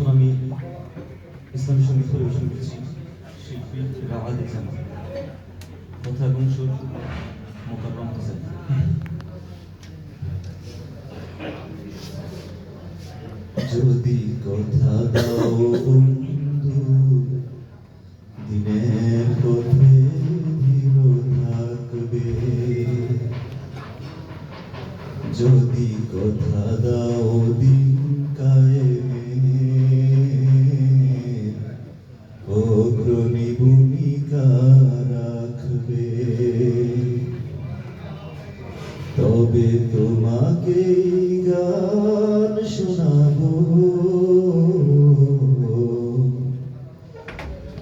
এখন আমি ইসলামী সংগীত পরিবেশন করছি। শিল্পী রাহাদি জামা কথা এবং সুর মোকাররম হোসেন। যদি কথা দাও যদি কথা দাও দিন তবে তোমাকে গান শোনাবো।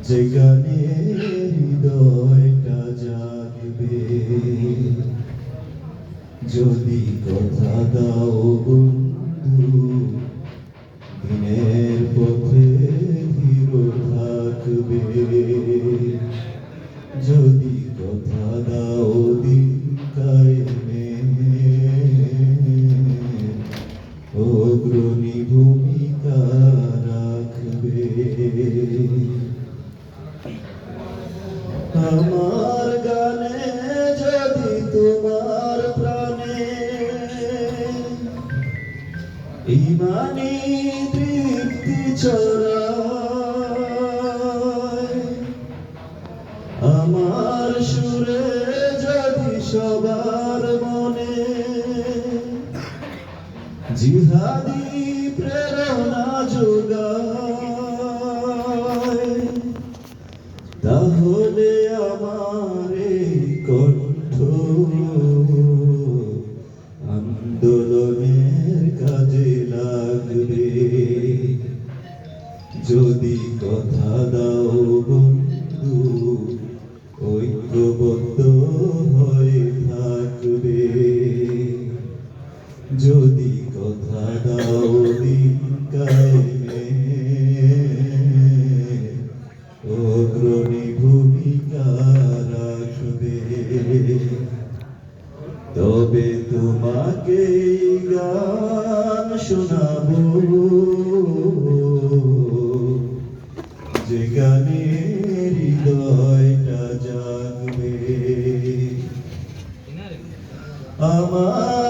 যে গানে হৃদয়টা জাগবে যদি কথা অগ্রণী ভূমিকা রাখবে আমার গানে যদি তোমার প্রাণে ইমানি তৃপ্তি ছড়ায় আমার সুরে যদি সবার মনে জিহাদি প্রেরণা যোগায়। তাহলে আমার কণ্ঠ আন্দোলনের কাজে লাগবে। যদি কথা দাও কথা দাও দিন কায়েমে অগ্রণী ভূমিকা রাখবে। তবে তোমাকে গান শোনাবো। যে গানে হৃদয়টা জাগবে। আমার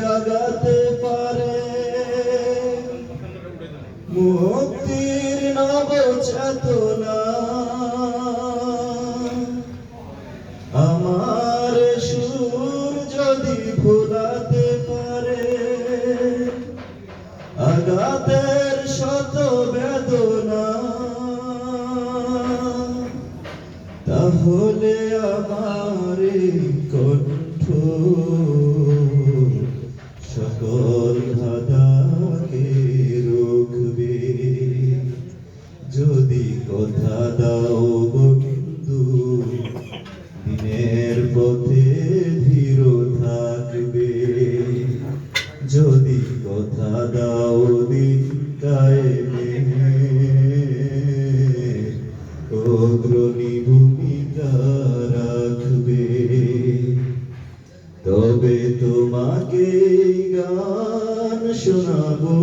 জাগাতে পারে। মুক্তির নব চেতনা আমার সুর যদি ভোলাতে পারে, আঘাতের শত বেদনা। তাহলে আমার কণ্ঠ কথা দাও দিন অগ্রণী ভূমিকা রাখবে, তবে তোমাকে গান শোনাবো।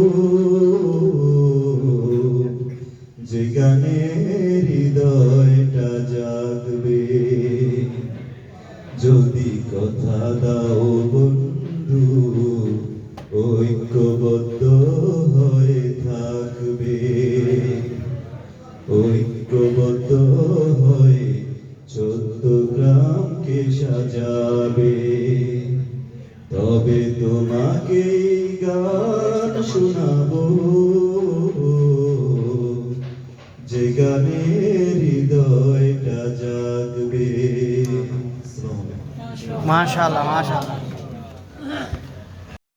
যে গানে হৃদয়টা জাগবে, যদি কথা দাও বন্ধু ঐক্যবদ্ধ হয়ে থাকবে। ঐক্যবদ্ধ হয়ে চোদ্দ গ্রামকে সাজাবে। তবে তোমাকে গান শোনাবো। যে গানে হৃদয়টা জাগবে। মাশাআল্লাহ মাশাআল্লাহ।